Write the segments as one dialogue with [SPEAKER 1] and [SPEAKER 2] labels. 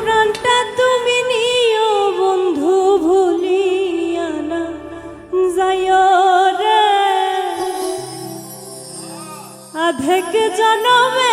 [SPEAKER 1] প্রাণটা তুমি নিও বন্ধু ভুলিয়া না যায় রে। আধেক জনমে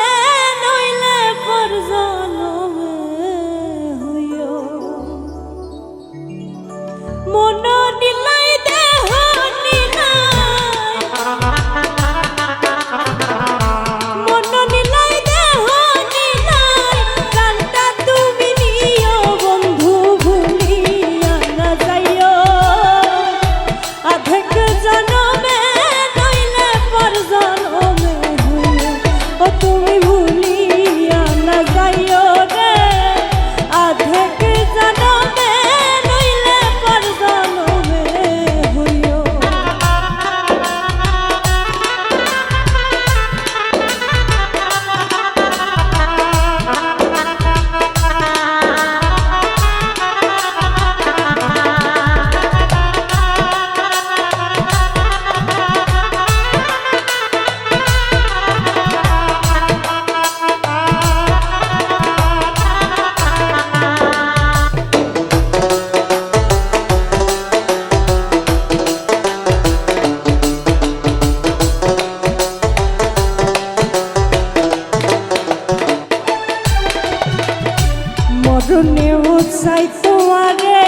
[SPEAKER 1] মরণে উৎসাই তোমারে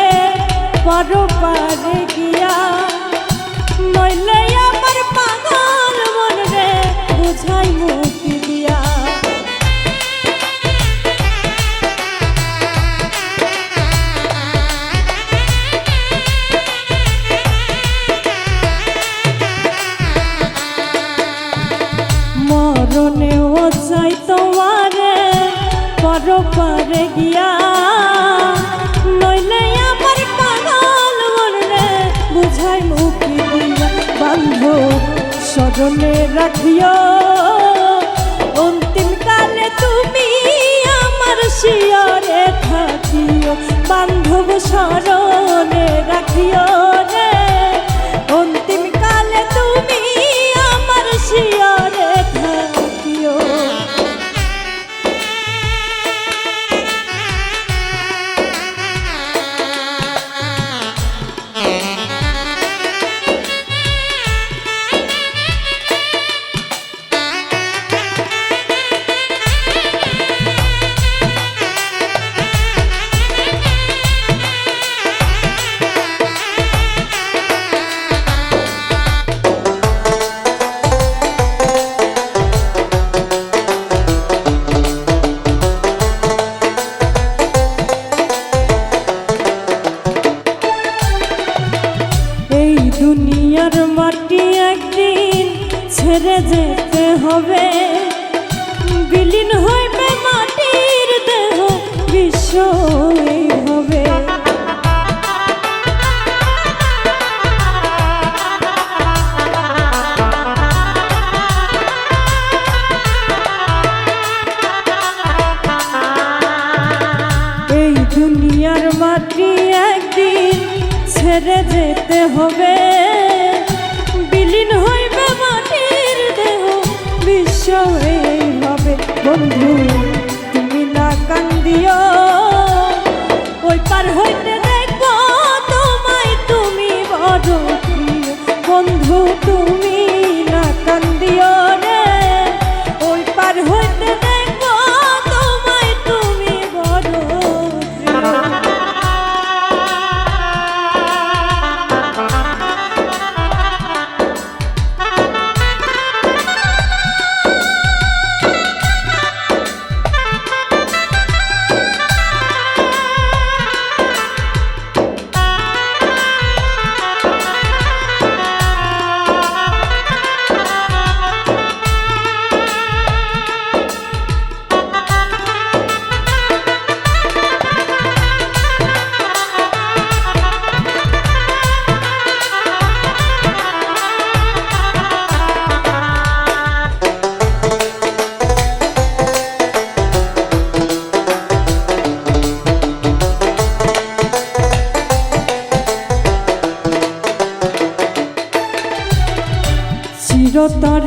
[SPEAKER 1] পর পারে গিয়া। নইলে আমার পাগল মন রে বুঝাই মুক্তি দিয়া। মরণে ও চাই তোমারে পর পারে গিয়া। স্মরণে রাখিও। অন্তিম কালে তুমি আমার শিয়রে থাকিও। বান্ধব স্মরণে রাখিও রে। এই মাটি একদিন যেতে হবে। বিলীন বিশ্ব বন্ধু তুমি না কান্দিও। 홀.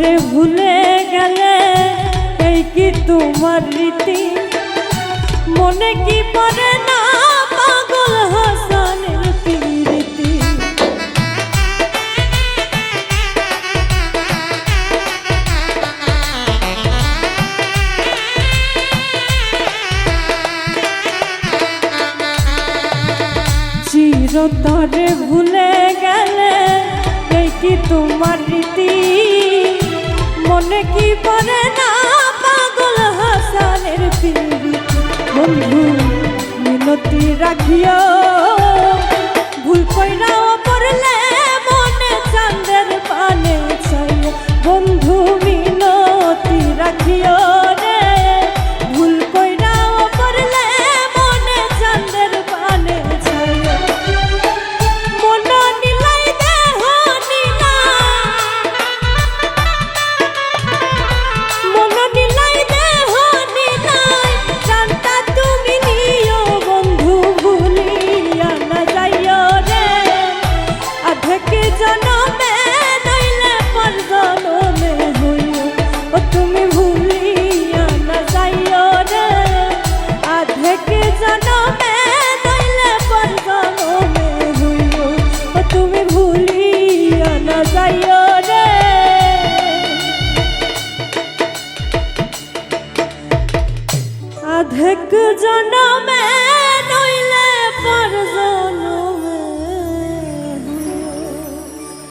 [SPEAKER 1] করে ভুলে গেলে, এই কি তোমার রীতি? মনে কি পড়ে না পাগল হাসানের চিরতরে ভুলে গেলে, এই কি তোমার রীতি? মনে পরে না? পাগল হাসানের পিড়ি বন্ধু মিনতি রাখিও। ভুল কইরা জনমে